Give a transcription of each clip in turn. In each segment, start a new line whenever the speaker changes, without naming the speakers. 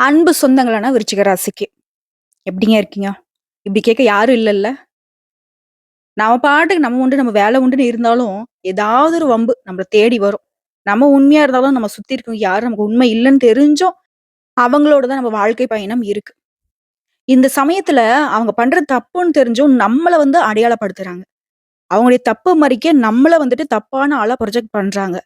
அன்பு சொந்தங்களான விருச்சிக ராசிக்கு. எப்படிங்க இருக்கீங்க? இப்படி கேட்க யாரும் இல்லைல்ல. நம்ம பாட்டுக்கு நம்ம உண்டு நம்ம வேலை உண்டுன்னு இருந்தாலும் ஏதாவது ஒரு வம்பு நம்மளை தேடி வரும். நம்ம உண்மையா இருந்தாலும் நம்ம சுத்தி இருக்கவங்க யாரும் நமக்கு உண்மை இல்லைன்னு தெரிஞ்சும் அவங்களோட தான் நம்ம வாழ்க்கை பயணம் இருக்கு. இந்த சமயத்துல அவங்க பண்ற தப்புன்னு தெரிஞ்சும் நம்மளை வந்து அடையாளப்படுத்துறாங்க. அவங்களுடைய தப்பு மறிக்க நம்மளை வந்துட்டு தப்பான ஆளா ப்ரொஜெக்ட் பண்றாங்க.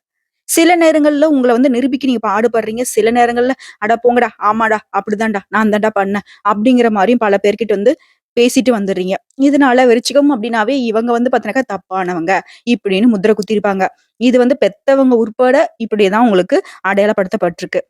சில நேரங்கள்ல உங்கள வந்து நிரூபிக்க நீங்க பாடுபடுறீங்க. சில நேரங்கள்ல, அடா போங்கடா, ஆமாடா, அப்படிதான்டா, நான் தான்டா பண்ணேன்." அப்படிங்கிற மாதிரியும் பல பேர்கிட்ட வந்து பேசிட்டு வந்துடுறீங்க. இதனால விருச்சிகம் அப்படின்னாவே, இவங்க வந்து பாத்தீங்கன்னாக்கா தப்பானவங்க, இப்படின்னு முத்திர குத்திருப்பாங்க. இது வந்து பெத்தவங்க உட்பட இப்படிதான் உங்களுக்கு அடையாளப்படுத்தப்பட்டிருக்கு.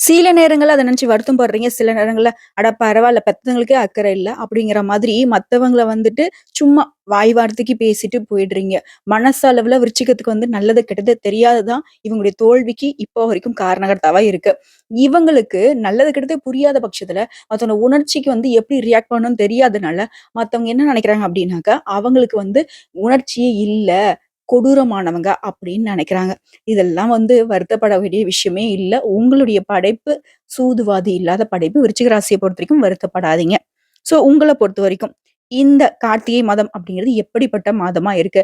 சில நேரங்களில் அதை நினச்சி வருத்தம் படுறீங்க. சில நேரங்களில் "அட பரவாயில்ல பெத்தவங்களுக்கே அக்கறை இல்லை அப்படிங்கிற மாதிரி மற்றவங்களை வந்துட்டு சும்மா வாய் வார்த்தைக்கு பேசிட்டு போயிடுறீங்க. மனசளவில் விருச்சிகத்துக்கு வந்து நல்லது, கெட்டது தெரியாததான் இவங்களுடைய தோல்விக்கு இப்போ வரைக்கும் காரணகர்த்தாவா இருக்கு. இவங்களுக்கு நல்லது, கெட்டது புரியாத பட்சத்துல, மற்றவங்க உணர்ச்சிக்கு வந்து எப்படி ரியாக்ட் பண்ணணும்னு தெரியாதனால, மற்றவங்க என்ன நினைக்கிறாங்க அப்படின்னாக்கா, அவங்களுக்கு வந்து உணர்ச்சியே இல்லை கொடூரமானவங்க அப்படின்னு நினைக்கிறாங்க. இதெல்லாம் வந்து வருத்தப்பட வேண்டிய விஷயமே இல்லை உங்களுடைய படைப்பு சூதுவாதி இல்லாத படைப்பு. விருச்சிக பொறுத்த வரைக்கும் வருத்தப்படாதீங்க. ஸோ உங்களை பொறுத்த வரைக்கும் இந்த கார்த்திகை மாதம் அப்படிங்கிறது எப்படிப்பட்ட மாதமா இருக்கு?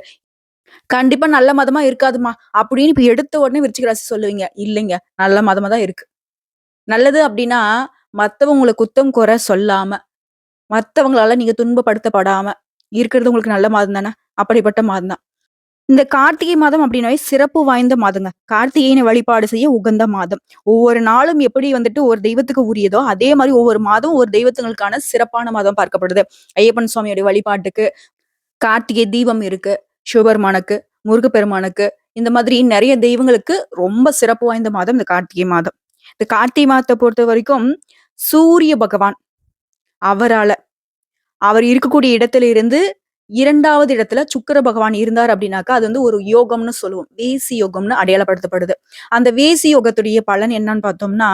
கண்டிப்பா நல்ல மதமா இருக்காதும்மா அப்படின்னு இப்ப எடுத்த உடனே விருச்சிக ராசி சொல்லுவீங்க. இல்லைங்க. நல்ல மதமா தான் இருக்கு. நல்லது அப்படின்னா, மற்றவங்களை குத்தம், குறை சொல்லாம, மத்தவங்களால நீங்க துன்பப்படுத்தப்படாம இருக்கிறது உங்களுக்கு நல்ல மாதம் தானே! அப்படிப்பட்ட மாதம் தான். இந்த கார்த்திகை மாதம் அப்படின்னாவே சிறப்பு வாய்ந்த மாதங்க. கார்த்திகேயனை வழிபாடு செய்ய உகந்த மாதம். ஒவ்வொரு நாளும் எப்படி வந்துட்டு ஒரு தெய்வத்துக்கு உரியதோ, அதே மாதிரி ஒவ்வொரு மாதம் ஒரு தெய்வத்துங்களுக்கான சிறப்பான மாதம் பார்க்கப்படுது. ஐயப்பன் சுவாமியோட வழிபாட்டுக்கு கார்த்திகை தீபம் இருக்கு. சிவபெருமானுக்கு, முருகப்பெருமானுக்கு இந்த மாதிரி நிறைய தெய்வங்களுக்கு ரொம்ப சிறப்பு வாய்ந்த மாதம் இந்த கார்த்திகை மாதம். இந்த கார்த்திகை மாதத்தை பொறுத்த வரைக்கும் சூரிய பகவான் அவரால அவர் இருக்கக்கூடிய இடத்துல இருந்து இரண்டாவது இடத்துல சுக்கர பகவான் இருந்தார் அப்படின்னாக்கா, அது வந்து ஒரு யோகம்னு சொல்லுவோம். வேசி யோகம்னு அடையாளப்படுத்தப்படுது. அந்த வேசி யோகத்துடைய பலன் என்னன்னு பார்த்தோம்னா,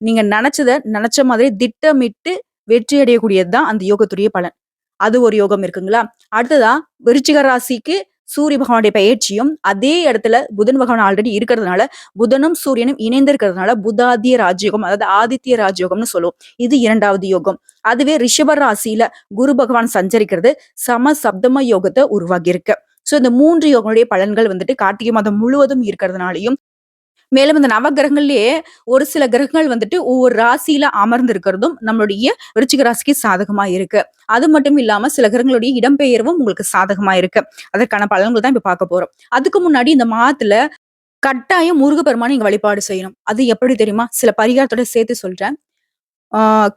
நீங்க நினைச்சத நினைச்ச மாதிரி திட்டமிட்டு வெற்றி அடையக்கூடியது தான் அந்த யோகத்துடைய பலன். அது ஒரு யோகம் இருக்குங்களா? அடுத்ததா விருச்சிக ராசிக்கு சூரிய பகவானுடைய பயிற்சியும் அதே இடத்துல புதன் பகவான் ஆல்ரெடி இருக்கிறதுனால, புதனும் சூரியனும் இணைந்திருக்கிறதுனால புதாதிய ராஜயோகம் அதாவது ஆதித்ய ராஜயோகம்னு சொல்லுவோம். இது இரண்டாவது யோகம். அதுவே ரிஷப ராசியில குரு பகவான் சஞ்சரிக்கிறது சம சப்தம யோகத்த உருவாகியிருக்கு. சோ இந்த மூன்று யோகங்களுடைய பலன்கள் வந்துட்டு கார்த்திகை மாதம் முழுவதும் இருக்கிறதுனாலயும், மேலும் இந்த நவகிரகங்கள்லயே ஒரு சில கிரகங்கள் வந்துட்டு ஒவ்வொரு ராசியில அமர்ந்திருக்கிறதும் நம்மளுடைய விருச்சிக ராசிக்கு சாதகமா இருக்கு. அது மட்டும் இல்லாம சில கிரகங்களுடைய இடம்பெயர்வும் உங்களுக்கு சாதகமா இருக்கு. அதற்கான பலன்கள் தான் இப்ப பார்க்க போறோம். அதுக்கு முன்னாடி இந்த மாதத்துல கட்டாயம் முருகப்பெருமான நீங்க வழிபாடு செய்யணும். அது எப்படி தெரியுமா? சில பரிகாரத்தோட சேர்த்து சொல்றேன்.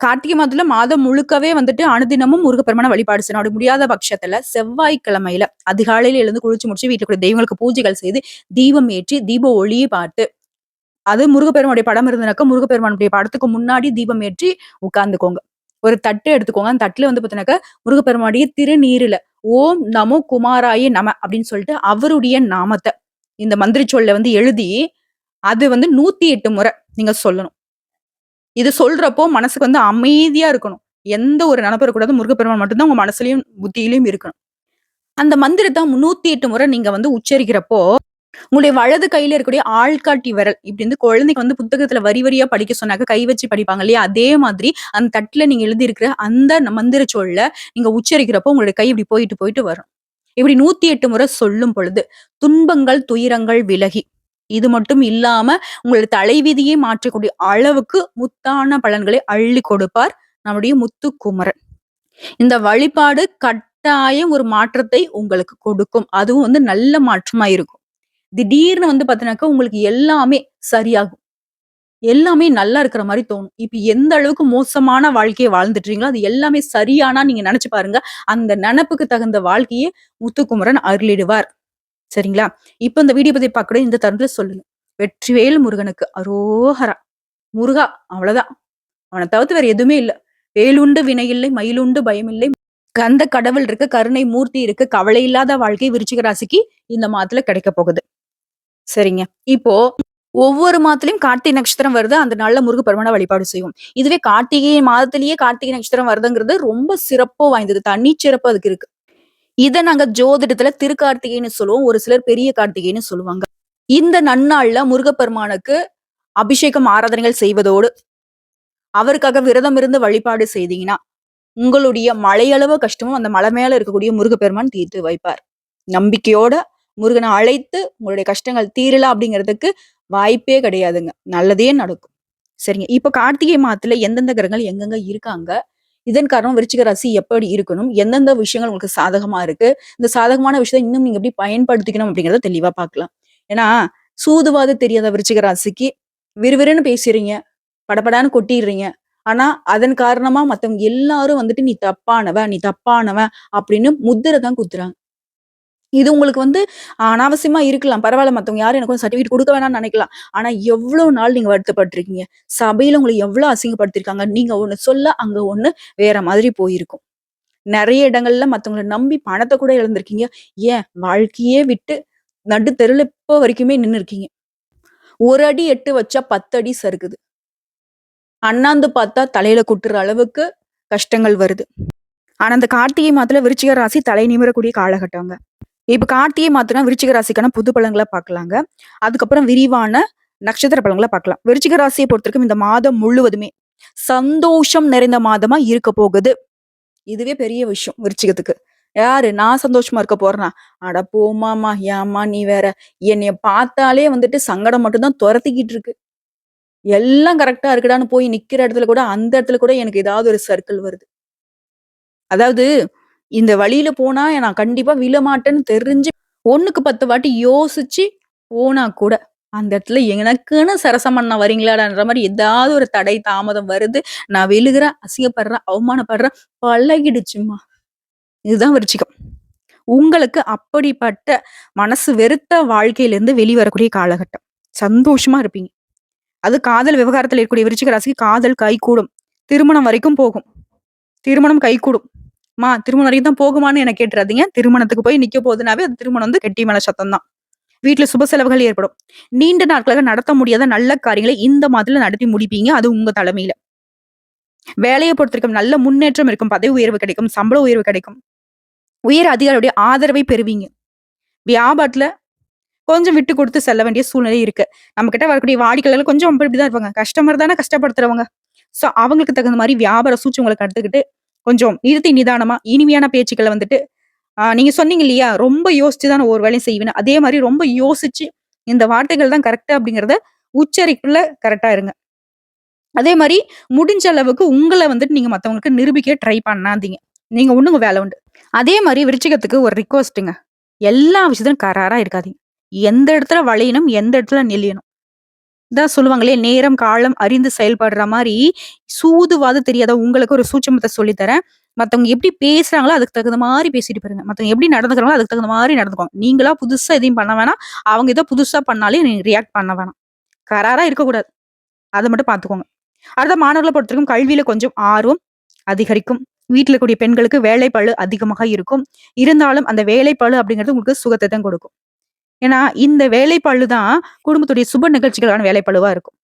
கார்த்திகை மாதத்துல மாதம் முழுக்கவே வந்துட்டு அனுதினமும் முருகப்பெருமான வழிபாடு செய்யணும். அப்படி முடியாத பட்சத்துல செவ்வாய்க்கிழமையில அதிகாலையில எழுந்து குளிச்சு முடிச்சு வீட்டுக்குள்ள இருக்கிற தெய்வங்களுக்கு பூஜைகள் செய்து, தீபம் ஏற்றி, தீப ஒளியை பார்த்து, அது முருகப்பெருமானுடைய படம் இருந்ததுனாக்கா, முருகப்பெருமானுடைய படத்துக்கு முன்னாடி தீபம் ஏற்றி உட்கார்ந்துக்கோங்க. ஒரு தட்டு எடுத்துக்கோங்க. அந்த தட்டுல வந்து பார்த்தீங்கன்னாக்கா, முருகப்பெருமானுடைய திருநீரில "ஓம் நமோ குமாராய நம" அப்படின்னு சொல்லிட்டு அவருடைய நாமத்தை இந்த மந்திரி சொல்ல வந்து எழுதி, அது வந்து 108 முறை நீங்க சொல்லணும். இது சொல்றப்போ மனசுக்கு வந்து அமைதியா இருக்கணும். எந்த ஒரு நினப்பு இருக்கக்கூடாது. முருகப்பெருமான் மட்டும் தான் உங்க மனசுலயும், புத்தியிலையும் இருக்கணும். அந்த மந்திரத்தை நூத்தி எட்டு முறை நீங்க வந்து உச்சரிக்கிறப்போ, உங்களுடைய வலது கையில இருக்கக்கூடிய ஆள்காட்டி விரல் இப்படி வந்து குழந்தைக்கு வந்து புத்தகத்துல வரி வரியா படிக்க சொன்னாக்க கை வச்சு படிப்பாங்க இல்லையா? அதே மாதிரி அந்த தட்டுல நீங்க எழுதியிருக்கிற அந்த மந்திர சொல்ல நீங்க உச்சரிக்கிறப்போ உங்களுடைய கை இப்படி போயிட்டு, போயிட்டு வரும். இப்படி 108 முறை சொல்லும் பொழுது, துன்பங்கள், துயரங்கள் விலகி, இது மட்டும் இல்லாம உங்களுடைய தலைவிதியை மாற்றக்கூடிய அளவுக்கு முத்தான பலன்களை அள்ளி கொடுப்பார் நம்முடைய முத்துக்குமரன். இந்த வழிபாடு கட்டாயம் ஒரு மாற்றத்தை உங்களுக்கு கொடுக்கும். அதுவும் வந்து நல்ல மாற்றமா இருக்கும். திடீர்னு வந்து பார்த்தீங்கன்னாக்கா, உங்களுக்கு எல்லாமே சரியாகும். எல்லாமே நல்லா இருக்கிற மாதிரி தோணும். இப்போ எந்த அளவுக்கு மோசமான வாழ்க்கையை வாழ்ந்துட்டுறீங்களோ அது எல்லாமே சரியானா நீங்க நினைச்சு பாருங்க. அந்த நினப்புக்கு தகுந்த வாழ்க்கையை முத்துக்குமரன் அருளிடுவார். சரிங்களா? இப்போ இந்த வீடியோ பத்தி பார்க்கக்கூடிய இந்த தருணத்துல சொல்லுங்க. வெற்றிவேல் முருகனுக்கு அரோகரா! முருகா அவ்வளவுதான் அவனை தவிர்த்து வேற எதுவுமே இல்லை வேலுண்டு வினையில்லை, மயிலுண்டு பயமில்லை. கந்த கடவுள் இருக்கு, கருணை மூர்த்தி இருக்கு. கவலை இல்லாத வாழ்க்கை விருச்சிக ராசிக்கு இந்த மாதத்துல கிடைக்க போகுது. சரிங்க. இப்போ ஒவ்வொரு மாதத்திலயும் கார்த்திகை நட்சத்திரம் வருது. அந்த நாள்ல முருகப்பெருமான வழிபாடு செய்வோம். இதுவே கார்த்திகை மாதத்திலேயே கார்த்திகை நட்சத்திரம் வருதுங்கிறது ரொம்ப சிறப்பு வாய்ந்தது. தனிச்சிறப்பு அதுக்கு இருக்கு. இத நாங்க ஜோதிடத்துல திருக்கார்த்திகைன்னு சொல்லுவோம். ஒரு சிலர் பெரிய கார்த்திகைன்னு சொல்லுவாங்க. இந்த நன்னாள்ல முருகப்பெருமானுக்கு அபிஷேகம், ஆராதனைகள் செய்வதோடு, அவருக்காக விரதம் இருந்து வழிபாடு செய்தீங்கன்னா உங்களுடைய மலையளவு கஷ்டமும் அந்த மலை மேல இருக்கக்கூடிய முருகப்பெருமான் தீர்த்து வைப்பார் நம்பிக்கையோட முருகனை அழைத்து உங்களுடைய கஷ்டங்கள் தீரல அப்படிங்கிறதுக்கு வாய்ப்பே கிடையாதுங்க. நல்லதே நடக்கும். சரிங்க. இப்ப கார்த்திகை மாதத்துல எந்தெந்த கிரகங்கள் எங்கெங்க இருக்காங்க? இதன் காரணம் விருச்சிக ராசி எப்படி இருக்கணும்? எந்தெந்த விஷயங்கள் உங்களுக்கு சாதகமா இருக்கு? இந்த சாதகமான விஷயத்தை இன்னும் நீங்க எப்படி பயன்படுத்திக்கணும் அப்படிங்கறத தெளிவா பார்க்கலாம். ஏன்னா சூதுவாது தெரியாத விருச்சிக ராசிக்கு விறுவிறுன்னு பேசுறீங்க. படபடான்னு கொட்டிடுறீங்க. ஆனா அதன் காரணமா மத்தவங்க எல்லாரும் வந்துட்டு நீ தப்பானவ நீ தப்பானவ அப்படின்னு முத்திரை தான் குத்துறாங்க. இது உங்களுக்கு வந்து அனாவசியமா இருக்கலாம். பரவாயில்ல மத்தவங்க யாரும் எனக்கு சர்டிஃபிகேட் கொடுக்க வேணாம்னு நினைக்கலாம். ஆனா எவ்வளவு நாள் நீங்க வருத்தப்பட்டிருக்கீங்க? சபையில உங்களை எவ்வளவு அசிங்கப்படுத்திருக்காங்க நீங்க ஒண்ணு சொல்ல அங்க ஒண்ணு வேற மாதிரி போயிருக்கும். நிறைய இடங்கள்ல மத்தவங்களை நம்பி பணத்தை கூட இழந்திருக்கீங்க. ஏன்? வாழ்க்கையே விட்டு நடு தெருல இப்போ வரைக்குமே நின்னு இருக்கீங்க ஒரு அடி எட்டு வச்சா பத்து அடி சறுக்குது. அண்ணாந்து பார்த்தா தலையில குட்டுற அளவுக்கு கஷ்டங்கள் வருது. ஆனா அந்த கார்த்திகை மாதத்துல விருச்சிக ராசி தலை நிமிரக்கூடிய காலகட்டங்க. இப்போ கார்த்திகை மாத்திரம் விருச்சிக ராசிக்கான புது பழங்களை பார்க்கலாங்க. அதுக்கப்புறம் விரிவான நட்சத்திர பழங்களை பார்க்கலாம். விருச்சிக ராசியை பொறுத்தவரைக்கும் இந்த மாதம் முழுவதுமே சந்தோஷம் நிறைந்த மாதமா இருக்க போகுது. இதுவே பெரிய விஷயம் விருச்சிகத்துக்கு. யாரு? நான் சந்தோஷமா இருக்க போறேனா? அட போமாமா ஏம்மா நீ வேற. என்னைய பார்த்தாலே வந்துட்டு சங்கடம் மட்டும்தான் துரத்திக்கிட்டு இருக்கு. எல்லாம் கரெக்டா இருக்குடான்னு போய் நிக்கிற இடத்துல கூட அந்த இடத்துல கூட எனக்கு ஏதாவது ஒரு சர்க்கிள் வருது. அதாவது இந்த வழியில போனா நான் கண்டிப்பா விழமாட்டேன்னு தெரிஞ்சு ஒண்ணுக்கு பத்து வாட்டி யோசிச்சு போனா கூட அந்த இடத்துல எனக்குன்னு சரசம் பண்ண வரீங்களாடான்ற மாதிரி ஏதாவது ஒரு தடை தாமதம் வருது. நான் விழுகிறேன் அசிங்கப்படுறேன் அவமானப்படுறேன் பழகிடுச்சுமா இதுதான் விருச்சிகம். உங்களுக்கு அப்படிப்பட்ட மனசு வெறுத்த வாழ்க்கையிலேருந்து வெளிவரக்கூடிய காலகட்டம். சந்தோஷமா இருப்பீங்க. அது காதல் விவகாரத்தில் இருக்கக்கூடிய விருச்சிக ராசிக்கு காதல் கைகூடும். திருமணம் வரைக்கும் போகும். திருமணம் கைகூடும். மா திருமணம் வரைக்கும் தான் போகுமான்னு எனக்கு கேட்டுறாதீங்க. திருமணத்துக்கு போய் நிக்க போகுதுனாவே அது திருமணம் வந்து கெட்டி மேல சத்தம் தான். வீட்டுல சுப செலவுகள் ஏற்படும். நீண்ட நாட்களாக நடத்த முடியாத நல்ல காரியங்களை இந்த மாதிரில நடத்தி முடிப்பீங்க. அது உங்க தலைமையில. வேலையை பொறுத்திருக்கும் நல்ல முன்னேற்றம் இருக்கும். பதவி உயர்வு கிடைக்கும். சம்பள உயர்வு கிடைக்கும். உயர் அதிகாரியுடைய ஆதரவை பெறுவீங்க. வியாபாரத்துல கொஞ்சம் விட்டு கொடுத்து செல்ல வேண்டிய சூழ்நிலை இருக்கு. நம்ம கிட்ட வரக்கூடிய வாடிக்கையாளர்கள் கொஞ்சம் இப்படிதான் இருப்பாங்க. கஸ்டமர் தானே கஷ்டப்படுத்துறவங்க. சோ அவங்களுக்கு தகுந்த மாதிரி வியாபார சூழ்ச்சி உங்களுக்கு எடுத்துக்கிட்டு கொஞ்சம் நிறுத்தி நிதானமா இனிமையான பேச்சுக்களை வந்துட்டு நீங்க சொன்னீங்க இல்லையா? ரொம்ப யோசிச்சு தான் ஒரு வேலையும் செய்வேன் அதே மாதிரி ரொம்ப யோசிச்சு இந்த வார்த்தைகள் தான் கரெக்டா அப்படிங்கிறத உச்சரிப்புல கரெக்டா இருங்க. அதே மாதிரி முடிஞ்ச அளவுக்கு உங்களை வந்துட்டு நீங்க மத்தவங்களுக்கு நிரூபிக்க ட்ரை பண்ணாதீங்க. நீங்க ஒண்ணுங்க வேலை உண்டு. அதே மாதிரி விருச்சிகத்துக்கு ஒரு ரிக்வஸ்ட்டுங்க எல்லா விஷயத்திலும் கராரா இருக்காதீங்க. எந்த இடத்துல வளையணும் எந்த இடத்துல நெளியணும். இதான் சொல்லுவாங்களே நேரம் காலம் அறிந்து செயல்படுற மாதிரி சூதுவாது தெரியாத உங்களுக்கு ஒரு சூட்சமத்தை சொல்லித்தரேன். மற்றவங்க எப்படி பேசுறாங்களோ அதுக்கு தகுந்த மாதிரி பேசிட்டு போயிருங்க. மற்றவங்க எப்படி நடந்துக்கிறாங்களோ அதுக்கு தகுந்த மாதிரி நடந்துக்குவாங்க நீங்களா புதுசா எதையும் பண்ண வேணாம். அவங்க ஏதோ புதுசா பண்ணாலே நீங்க ரியாக்ட் பண்ண வேணாம். கராரா இருக்கக்கூடாது. அதை மட்டும் பார்த்துக்கோங்க. அடுத்த மாணவர்களை பொறுத்தவரைக்கும் கல்வியில கொஞ்சம் ஆர்வம் அதிகரிக்கும். வீட்டில் கூடிய பெண்களுக்கு வேலைப்பளு அதிகமாக இருக்கும். இருந்தாலும் அந்த வேலைப்பளு அப்படிங்கிறது உங்களுக்கு சுகத்தை தான் கொடுக்கும். ஏன்னா இந்த வேலைப்பளு தான் குடும்பத்துடைய சுப நிகழ்ச்சிகளான வேலைப்பளுவா இருக்கும்.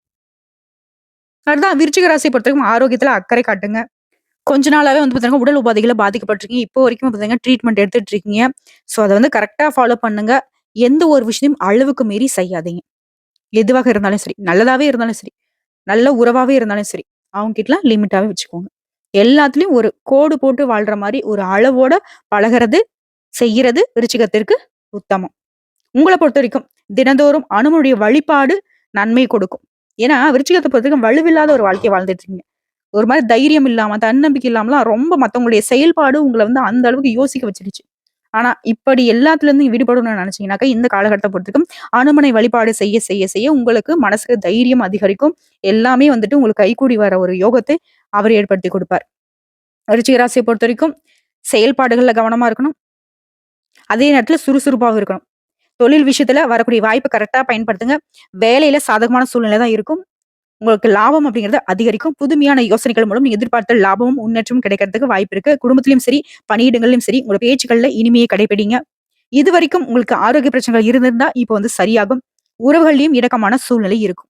அதுதான் விருச்சிக ராசியை பொறுத்தவரைக்கும் ஆரோக்கியத்துல அக்கறை காட்டுங்க. கொஞ்ச நாளாவே வந்து பாத்தீங்கன்னா உடல் உபாதைகளை பாதிக்கப்பட்டிருக்கீங்க. இப்போ வரைக்கும் பாத்தீங்கன்னா ட்ரீட்மெண்ட் எடுத்துட்டு இருக்கீங்க ஸோ அதை வந்து கரெக்டா ஃபாலோ பண்ணுங்க. எந்த ஒரு விஷயத்தையும் அளவுக்கு மீறி செய்யாதீங்க. எதுவாக இருந்தாலும் சரி நல்லதாவே இருந்தாலும் சரி நல்ல உறவாவே இருந்தாலும் சரி அவங்க கிட்டலாம் லிமிட்டாவே வச்சுக்கோங்க. எல்லாத்துலயும் ஒரு கோடு போட்டு வாழ்ற மாதிரி ஒரு அளவோட பழகிறது செய்யறது விருச்சிகத்திற்கு உத்தமம். உங்களை பொறுத்த வரைக்கும் தினந்தோறும் அனுமனுடைய வழிபாடு நன்மை கொடுக்கும். ஏன்னா விருச்சிகத்தை பொறுத்த வரைக்கும் வலுவில்லாத ஒரு வாழ்க்கையை வாழ்ந்துட்டு இருக்கீங்க. ஒரு மாதிரி தைரியம் இல்லாம தன்னம்பிக்கை இல்லாமலாம் ரொம்ப மத்தவங்களுடைய செயல்பாடு உங்களை வந்து அந்த அளவுக்கு யோசிக்க வச்சிருச்சு ஆனா இப்படி எல்லாத்துல இருந்து விடுபடணும்னு நினைச்சீங்கன்னாக்கா இந்த காலகட்டத்தை பொறுத்துக்கும் அனுமனை வழிபாடு செய்ய செய்ய செய்ய உங்களுக்கு மனசுக்கு தைரியம் அதிகரிக்கும். எல்லாமே வந்துட்டு உங்களுக்கு கைகூடி வர ஒரு யோகத்தை அவர் ஏற்படுத்தி கொடுப்பார். விருச்சிக ராசியை பொறுத்த வரைக்கும் செயல்பாடுகள்ல கவனமா இருக்கணும். அதே நேரத்துல சுறுசுறுப்பாகவும் இருக்கணும். தொழில் விஷயத்துல வரக்கூடிய வாய்ப்பை கரெக்டா பயன்படுத்துங்க. வேலையில சாதகமான சூழ்நிலை தான் இருக்கும். உங்களுக்கு லாபம் அப்படிங்கிறது அதிகரிக்கும். புதுமையான யோசனைகள் மூலம் நீங்க எதிர்பார்த்த லாபமும் முன்னேற்றமும் கிடைக்கிறதுக்கு வாய்ப்பு இருக்கு. குடும்பத்திலும் சரி பணியிடங்களிலும் சரி உங்களோட பேச்சுக்கள்ல இனிமையை கடைபிடிங்க இது வரைக்கும் உங்களுக்கு ஆரோக்கிய பிரச்சனைகள் இருந்திருந்தா இப்போ வந்து சரியாகும். உறவுகள்லையும் இடக்கமான சூழ்நிலை இருக்கும்.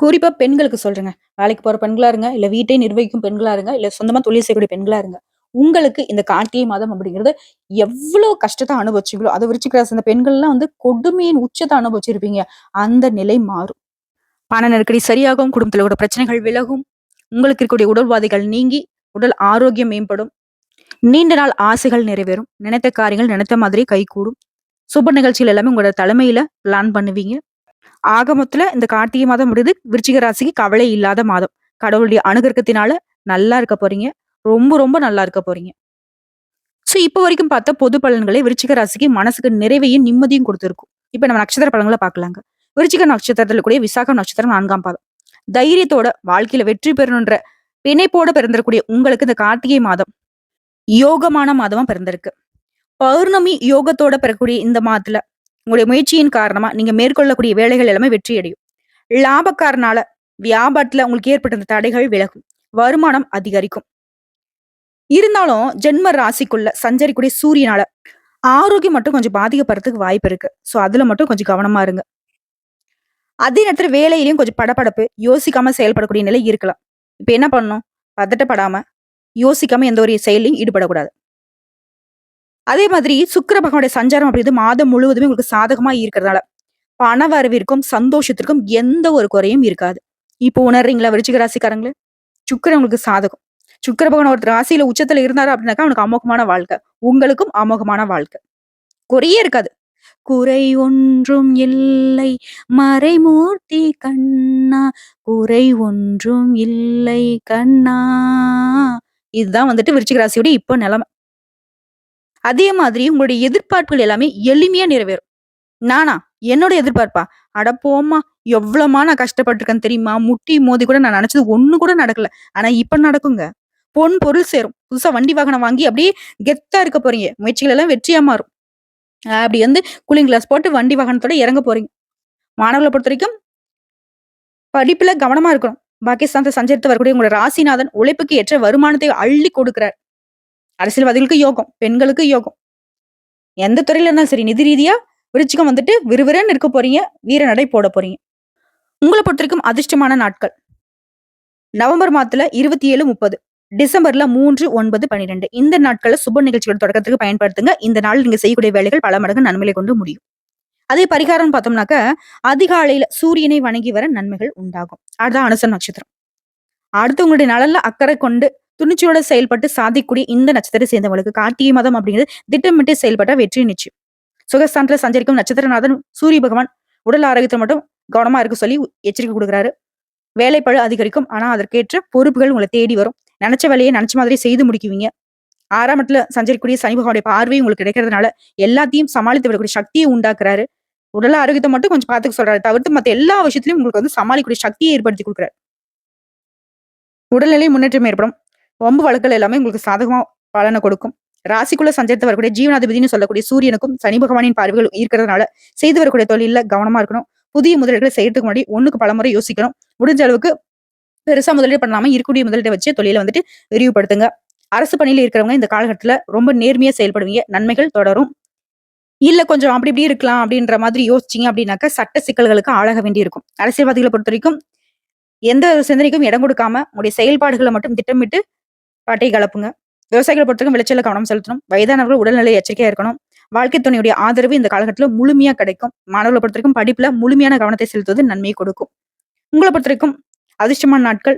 குறிப்பா பெண்களுக்கு சொல்றேங்க. வேலைக்கு போற பெண்களா இருங்க இல்ல வீட்டை நிர்வகிக்கும் பெண்களா இருங்க இல்ல சொந்தமா தொழில் செய்யக்கூடிய பெண்களா இருங்க. உங்களுக்கு இந்த கார்த்திகை மாதம் அப்படிங்கிறது எவ்வளவு கஷ்டத்தை அனுபவிச்சீங்களோ அதை விருச்சிக்கிற அந்த பெண்கள்லாம் வந்து கொடுமையின் உச்சத்தை அனுபவிச்சிருப்பீங்க. அந்த நிலை மாறும். பண நெருக்கடி சரியாகும் குடும்பத்தில் கூட பிரச்சனைகள் விலகும் உங்களுக்கு இருக்கக்கூடிய உடல்வாதிகள் நீங்கி உடல் ஆரோக்கியம் மேம்படும் நீண்ட நாள் ஆசைகள் நிறைவேறும் நினைத்த காரியங்கள் நினைத்த மாதிரி கைகூடும் சுப நிகழ்ச்சிகள் எல்லாமே உங்களோட தலைமையில பிளான் பண்ணுவீங்க. ஆக மொத்தத்துல இந்த கார்த்திகை மாதம் முடிது விருச்சிக ராசிக்கு கவலை இல்லாத மாதம். கடவுளுடைய அனுகிரகத்தினால நல்லா இருக்க போறீங்க. ரொம்ப ரொம்ப நல்லா இருக்க போறீங்க. ஸோ இப்போ வரைக்கும் பார்த்த பொது பலன்களை விருச்சிக ராசிக்கு மனசுக்கு நிறைவையும் நிம்மதியும் கொடுத்துருக்கும். இப்போ நம்ம நட்சத்திர பலன்களை பார்க்கலாங்க. விருச்சிக நட்சத்திரத்தில் கூடிய விசாக நட்சத்திரம் நான்காம் பாதம். தைரியத்தோட வாழ்க்கையில வெற்றி பெறணுன்ற பிணைப்போட பிறந்திருக்கூடிய உங்களுக்கு இந்த கார்த்திகை மாதம் யோகமான மாதமா பிறந்திருக்கு. பௌர்ணமி யோகத்தோட பிறக்கக்கூடிய இந்த மாதத்துல உங்களுடைய முயற்சியின் காரணமா நீங்க மேற்கொள்ளக்கூடிய வேலைகள் எல்லாமே வெற்றி அடையும் லாபக்காரனால வியாபாரத்துல உங்களுக்கு ஏற்பட்ட தடைகள் விலகும். வருமானம் அதிகரிக்கும். இருந்தாலும் ஜென்ம ராசிக்குள்ள சஞ்சரிக்கூடிய சூரியனால ஆரோக்கியம் மட்டும் கொஞ்சம் பாதிக்கப்படுறதுக்கு வாய்ப்பு இருக்கு. ஸோ அதுல மட்டும் கொஞ்சம் கவனமா இருங்க. அதே நேரத்துல வேலையிலையும் கொஞ்சம் படபடப்பு யோசிக்காம செயல்படக்கூடிய நிலை இருக்கலாம். இப்ப என்ன பண்ணணும்? பதட்டப்படாம யோசிக்காம எந்த ஒரு செயலையும் ஈடுபடக்கூடாது. அதே மாதிரி சுக்கிர பகவானுடைய சஞ்சாரம் அப்படிங்கிறது மாதம் முழுவதுமே உங்களுக்கு சாதகமா இருக்கிறதால பண வரவிற்கும் சந்தோஷத்திற்கும் எந்த ஒரு குறையும் இருக்காது. இப்போ உணர்றீங்களா விருச்சிக ராசிக்காரங்களே? சுக்கரன் உங்களுக்கு சாதகம். சுக்கர பகவான் ஒருத்தர் ராசியில உச்சத்துல இருந்தாரு அப்படின்னாக்கா அவனுக்கு அமோகமான வாழ்க்கை. உங்களுக்கும் அமோகமான வாழ்க்கை. குறையே இருக்காது. குறை ஒன்றும் இல்லை. மறைமூர்த்தி கண்ணா. குறை ஒன்றும் இல்லை கண்ணா. இதுதான் வந்துட்டு விருச்சிக ராசியோட இப்போ நிலைமை. அதே மாதிரி உங்களுடைய எதிர்பார்ப்புகள் எல்லாமே எளிமையா நிறைவேறும். நானா? என்னோட எதிர்பார்ப்பா? அட போம்மா எவ்வளவுமா நான் கஷ்டப்பட்டிருக்கேன் தெரியுமா? முட்டி மோதி கூட நான் நினைச்சது ஒண்ணு கூட நடக்கல. ஆனா இப்ப நடக்குங்க. பொன் பொருள் சேரும். புதுசா வண்டி வாகனம் வாங்கி அப்படியே கெத்தா இருக்க போறீங்க. முயற்சிகள் எல்லாம் வெற்றியா மாறும். அப்படி வந்து கூலிங் கிளாஸ் போட்டு வண்டி வாகனத்தோட இறங்க போறீங்க. மாணவர்களை பொறுத்த வரைக்கும் படிப்புல கவனமா இருக்கணும். பாகிஸ்தானத்தை சஞ்சரித்து வரக்கூடிய உங்களோட ராசிநாதன் உழைப்புக்கு ஏற்ற வருமானத்தை அள்ளி கொடுக்கிறார். அரசியல்வாதிகளுக்கு யோகம் பெண்களுக்கு யோகம். எந்த துறையில இருந்தாலும் சரி நிதி ரீதியா விருச்சிகம் வந்துட்டு விறுவிறுன்னு இருக்க போறீங்க. வீர நடை போட போறீங்க. உங்களை பொறுத்த வரைக்கும் அதிர்ஷ்டமான நாட்கள். நவம்பர் மாதத்துல இருபத்தி ஏழு முப்பது. டிசம்பர்ல மூன்று ஒன்பது பன்னிரெண்டு இந்த நாட்களை சுப நிகழ்ச்சிகள் தொடக்கத்துக்கு பயன்படுத்துங்க. இந்த நாள் நீங்க செய்யக்கூடிய வேலைகள் பல மடங்கு நன்மைகளை கொண்டு முடியும். அதே பரிகாரம் பார்த்தோம்னாக்க அதிகாலையில சூரியனை வணங்கி வர நன்மைகள் உண்டாகும். அதுதான் அனுச நட்சத்திரம். அடுத்து உங்களுடைய நலன்ல அக்கறை கொண்டு துணிச்சியோட செயல்பட்டு சாதிக்கூடிய இந்த நட்சத்திரத்தை சேர்ந்தவங்களுக்கு கார்த்திகை மதம் அப்படிங்கிறது திட்டமிட்டு செயல்பட்ட வெற்றி நிச்சயம். சுகஸ்தானத்துல சஞ்சரிக்கும் நட்சத்திரநாதன் சூரிய பகவான் உடல் ஆரோக்கியத்தை மட்டும் கவனமா இருக்க சொல்லி எச்சரிக்கை கொடுக்குறாரு. வேலைப்பழு அதிகரிக்கும். ஆனா அதற்கேற்ற பொறுப்புகள் உங்களை தேடி வரும். நினைச்ச வேலையை நினைச்ச மாதிரி செய்து முடிக்குவீங்க. ஆறாம் இடத்துல சஞ்சரிக்கக்கூடிய சனி பகவானுடைய பார்வை உங்களுக்கு கிடைக்கிறதுனால எல்லாத்தையும் சமாளித்து விடக்கூடிய சக்தியை உண்டாக்குறாரு. உடல் ஆரோக்கியத்தை மட்டும் கொஞ்சம் பார்த்துக்க சொல்றாரு. தவிர்த்து மற்ற எல்லா விஷயத்திலையும் உங்களுக்கு வந்து சமாளிக்கக்கூடிய சக்தியை ஏற்படுத்தி கொடுக்குறாரு. உடல்நிலை முன்னேற்றம் ஏற்படும். வம்பு வழக்குகள் எல்லாமே உங்களுக்கு சாதகமா பலனை கொடுக்கும். ராசிக்குள்ள சஞ்சரித்து வரக்கூடிய ஜீவனாதிபதினு சொல்லக்கூடிய சூரியனுக்கும் சனி பகவானின் பார்வைகள் இருக்கிறதுனால செய்து வரக்கூடிய தொழில கவனமா இருக்கணும். புதிய முதலீடுகளை செய்யறதுக்கு முன்னாடி ஒண்ணுக்கு பலமுறை யோசிக்கணும். முடிஞ்ச அளவுக்கு பெருசா முதலீடு பண்ணாம இருக்கக்கூடிய முதலீட்டை வச்சு தொழிலை வந்துட்டு விரிவுபடுத்துங்க. அரசு பணியில இருக்கிறவங்க இந்த காலகட்டத்துல ரொம்ப நேர்மையா செயல்படுவீங்க. நன்மைகள் தொடரும். இல்ல கொஞ்சம் அப்படி இப்படி இருக்கலாம் அப்படின்ற மாதிரி யோசிச்சீங்க அப்படின்னாக்க சட்ட சிக்கல்களுக்கு ஆளாக வேண்டி இருக்கும் அரசியல்வாதிகளை பொறுத்த வரைக்கும் எந்த ஒரு சிந்தனைக்கும் இடம் கொடுக்காம உங்களுடைய செயல்பாடுகளை மட்டும் திட்டமிட்டு பாட்டை கலப்புங்க. விவசாயிகளை பொறுத்தவரைக்கும் விளைச்சல கவனம் செலுத்தணும். வயதானவர்கள் உடல்நிலை எச்சரிக்கையா இருக்கணும். வாழ்க்கை துணையுடைய ஆதரவு இந்த காலகட்டத்தில் முழுமையா கிடைக்கும். மாணவர்களை பொறுத்த வரைக்கும் படிப்புல முழுமையான கவனத்தை செலுத்துவது நன்மையை கொடுக்கும். உங்களை பொறுத்த வரைக்கும் அதிர்ஷ்டமான நாட்கள்.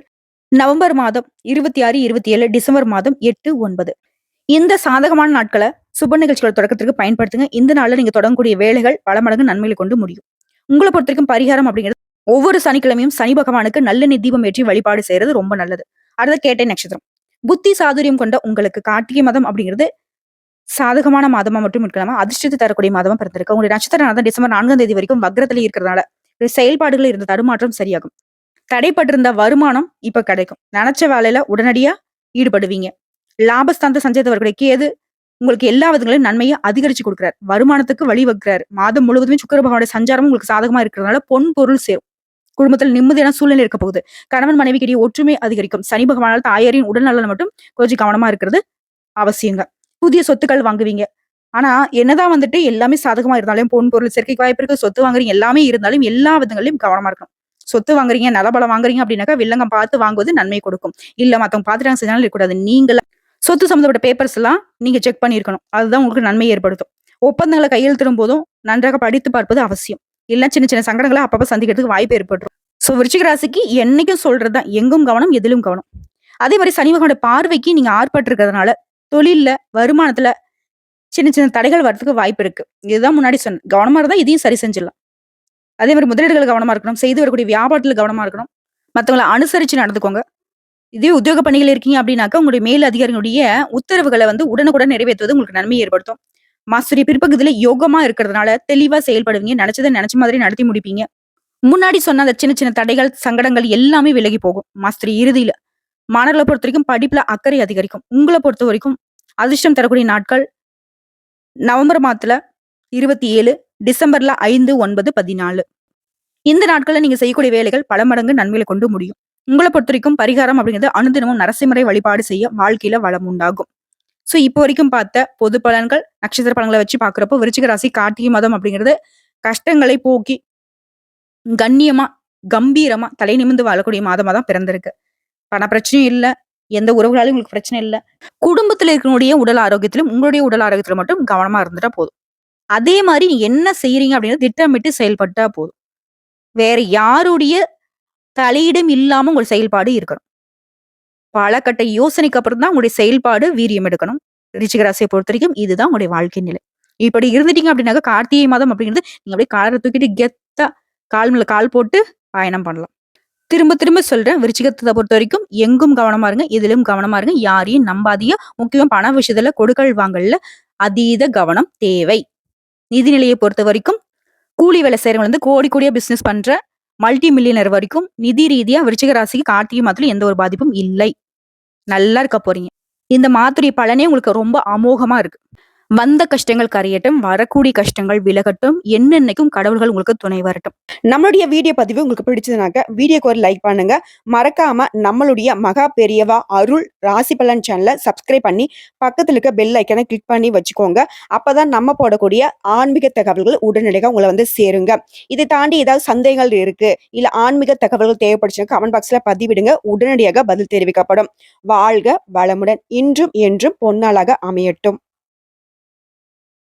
நவம்பர் மாதம் இருபத்தி ஆறு இருபத்தி ஏழு டிசம்பர் மாதம் எட்டு ஒன்பது. இந்த சாதகமான நாட்களை சுப நிகழ்ச்சிகள் தொடக்கத்திற்கு பயன்படுத்துங்க. இந்த நாளில் நீங்க தொடங்கக்கூடிய வேலைகள் பல மடங்கு நன்மைகளை கொண்டு முடியும். உங்களை பொறுத்த வரைக்கும் பரிகாரம் அப்படிங்கிறது ஒவ்வொரு சனிக்கிழமையும் சனி பகவானுக்கு நல்லெண்ணெய் தீபம் ஏற்றி வழிபாடு செய்யறது ரொம்ப நல்லது. அடுத்த கேட்டை நட்சத்திரம். புத்தி சாதுரியம் கொண்ட உங்களுக்கு கார்த்திகை மதம் அப்படிங்கிறது சாதகமான மாதமா மட்டும் இருக்கலாமா. அதிர்ஷ்டத்தை தரக்கூடிய மாதமா பிறந்திருக்கு. உங்களுடைய நட்சத்திரம் டிசம்பர் நான்காம் தேதி வரைக்கும் வக்ரத்துல இருக்கிறதுனால செயல்பாடுகளில் இருந்த தடுமாற்றம் சரியாகும். தடைப்பட்டிருந்த வருமானம் இப்ப கிடைக்கும். நினைச்ச வேலையில உடனடியா ஈடுபடுவீங்க. லாபஸ்தாந்த சஞ்சயத்தவர்களுடைய கேது உங்களுக்கு எல்லா விதங்களையும் நன்மையை அதிகரிச்சு கொடுக்குறாரு. வருமானத்துக்கு வழிவகுக்கிறாரு மாதம் முழுவதுமே சுக்கர பகவானுடைய சஞ்சாரம் உங்களுக்கு சாதகமா இருக்கிறதுனால பொன் பொருள் சேரும். குடும்பத்தில் நிம்மதியான சூழ்நிலை இருக்க போகுது. கணவன் மனைவிக்கிடையே ஒற்றுமை அதிகரிக்கும். சனி பகவானால் தாயாரின் உடல்நலம் மட்டும் கொஞ்சம் கவனமா இருக்கிறது அவசியங்க. புதிய சொத்துக்கள் வாங்குவீங்க. ஆனா என்னதான் வந்துட்டு எல்லாமே சாதகமா இருந்தாலும் பொன் பொருள் சேர்க்கைக்கு வாய்ப்பு இருக்கு சொத்து வாங்குறீங்க எல்லாமே இருந்தாலும் எல்லா விதங்களையும் கவனமா இருக்கணும். சொத்து வாங்குறீங்க நலபலம் வாங்குறீங்க அப்படின்னாக்கா வில்லங்கம் பார்த்து வாங்குவது நன்மை கொடுக்கும். இல்ல மத்தவங்க பாத்துட்டாங்க செஞ்சாலும் இருக்கக்கூடாது நீங்களா சொத்து சம்மந்தப்பட்ட பேப்பர்ஸ் எல்லாம் நீங்க செக் பண்ணிருக்கணும் அதுதான் உங்களுக்கு நன்மை ஏற்படுத்தும். ஒப்பந்தங்களை கையெழுத்திடும் போதும் நன்றாக படித்து பார்ப்பது அவசியம். இல்லைன்னா சின்ன சின்ன சங்கடங்களை அப்பப்ப சந்திக்கிறதுக்கு வாய்ப்பு ஏற்பட்டுரும். ஸோ விருச்சிக ராசிக்கு என்னைக்கும் சொல்றது தான் எங்கும் கவனம் எதிலும் கவனம். அதே மாதிரி சனி பகவானோட பார்வைக்கு நீங்க ஆர்ப்பட்டு இருக்கிறதுனால தொழில்ல வருமானத்துல சின்ன சின்ன தடைகள் வர்றதுக்கு வாய்ப்பு இருக்கு. இதுதான் முன்னாடி சொன்னேன் கவனமா இருந்தா இதையும் சரி செஞ்சிடலாம். அதே மாதிரி முதலீடுகள் கவனமா இருக்கணும் செய்து வரக்கூடிய வியாபாரத்துல கவனமா இருக்கணும். மற்றவங்களை அனுசரிச்சு நடந்துக்கோங்க. இதே உத்தியோக பணிகள் இருக்கீங்க அப்படின்னாக்கா உங்களுடைய மேல் அதிகாரிகளுடைய உத்தரவுகளை வந்து உடனுக்குடன் நிறைவேற்றுவது உங்களுக்கு நன்மை ஏற்படுத்தும். மாஸ்டரி பிற்பகுதியில யோகமா இருக்கிறதுனால தெளிவா செயல்படுவீங்க நினைச்சதை நினைச்ச மாதிரி நடத்தி முடிப்பீங்க. முன்னாடி சொன்ன அந்த சின்ன சின்ன தடைகள் சங்கடங்கள் எல்லாமே விலகி போகும். மாஸ்டரி இறுதியில மாணவர்களை பொறுத்த வரைக்கும் படிப்புல அக்கறை அதிகரிக்கும். உங்களை பொறுத்த வரைக்கும் அதிர்ஷ்டம் தரக்கூடிய நாட்கள் நவம்பர் மாதத்துல இருபத்தி ஏழு டிசம்பர்ல ஐந்து ஒன்பது பதினாலு. இந்த நாட்களில் நீங்க செய்யக்கூடிய வேலைகள் பல மடங்கு நன்மைகளை கொண்டு முடியும். உங்களை பொறுத்த வரைக்கும் பரிகாரம் அப்படிங்கிறது அனுதினமும் நரசிம்மரை வழிபாடு செய்ய வாழ்க்கையில வளம் உண்டாகும். ஸோ இப்போ வரைக்கும் பார்த்த பொது பலன்கள் நட்சத்திர பலன்களை வச்சு பார்க்குறப்போ விருச்சிக ராசி கார்த்திகை மதம் அப்படிங்கிறது கஷ்டங்களை போக்கி கண்ணியமா கம்பீரமா தலை நிமிர்ந்து வாழக்கூடிய மாதமாக தான் பிறந்திருக்கு. பண பிரச்சனையும் இல்லை எந்த உறவுகளாலும் உங்களுக்கு பிரச்சனை இல்லை. குடும்பத்தில் இருக்கக்கூடிய உடல் ஆரோக்கியத்திலும் உங்களுடைய உடல் ஆரோக்கியத்திலும் மட்டும் கவனமா இருந்துட்டா போதும். அதே மாதிரி நீங்க என்ன செய்யறீங்க அப்படின்னு திட்டமிட்டு செயல்பட்டா போதும். வேற யாருடைய தலையிடம் இல்லாம உங்கள் செயல்பாடு இருக்கணும். பல கட்ட யோசனைக்கு அப்புறம் தான் உங்களுடைய செயல்பாடு வீரியம் எடுக்கணும். ரிச்சிகராசியை பொறுத்த வரைக்கும் இதுதான் உங்களுடைய வாழ்க்கை நிலை. இப்படி இருந்துட்டீங்க அப்படின்னாக்கா கார்த்திகை மாதம் அப்படிங்கிறது நீங்க அப்படியே காலரை தூக்கிட்டு கெத்தா கால் மேல கால் போட்டு பயணம் பண்ணலாம். திரும்ப திரும்ப சொல்றேன். விருச்சிகத்தை பொறுத்த வரைக்கும் எங்கும் கவனமா இருங்க எதிலும் கவனமா இருங்க. யாரையும் நம்பாதீங்க. முக்கியம் பண விஷயத்துல கொடுக்கல் வாங்கல்ல. அதீத கவனம் தேவை. நிதிநிலையை பொறுத்த வரைக்கும் கூலி வேலை செய்யறவங்க வந்து கோடி கோடியா பிசினஸ் பண்ற மல்டி மில்லியனர் வரைக்கும் நிதி ரீதியா விருச்சிக ராசிக்கு கார்த்திகை மாதத்துல எந்த ஒரு பாதிப்பும் இல்லை. நல்லா இருக்க போறீங்க. இந்த மாத்துடைய பலனே உங்களுக்கு ரொம்ப அமோகமா இருக்கு. வந்த கஷ்டங்கள் கரையட்டும் வரக்கூடிய கஷ்டங்கள் விலகட்டும் என்னென்னைக்கும் கடவுள்கள் உங்களுக்கு துணை வரட்டும்.
நம்மளுடைய வீடியோ பதிவு உங்களுக்கு பிடிச்சதுனாக்க வீடியோக்கு ஒரு லைக் பண்ணுங்க. மறக்காம நம்மளுடைய மகா பெரியவா அருள் ராசி பலன் சேனலை சப்ஸ்கிரைப் பண்ணி பக்கத்துல இருக்க பெல் ஐக்கனை கிளிக் பண்ணி வச்சுக்கோங்க. அப்பதான் நம்ம போடக்கூடிய ஆன்மீக தகவல்கள் உடனடியாக உங்களை வந்து சேருங்க. இதை தாண்டி ஏதாவது சந்தேகங்கள் இருக்கு இல்ல ஆன்மீக தகவல்கள் தேவைப்படுச்சுன்னா கமெண்ட் பாக்ஸ்ல பதிவிடுங்க. உடனடியாக பதில் தெரிவிக்கப்படும். வாழ்க வளமுடன் இன்றும் என்றும் பொன்னாளாக அமையட்டும்.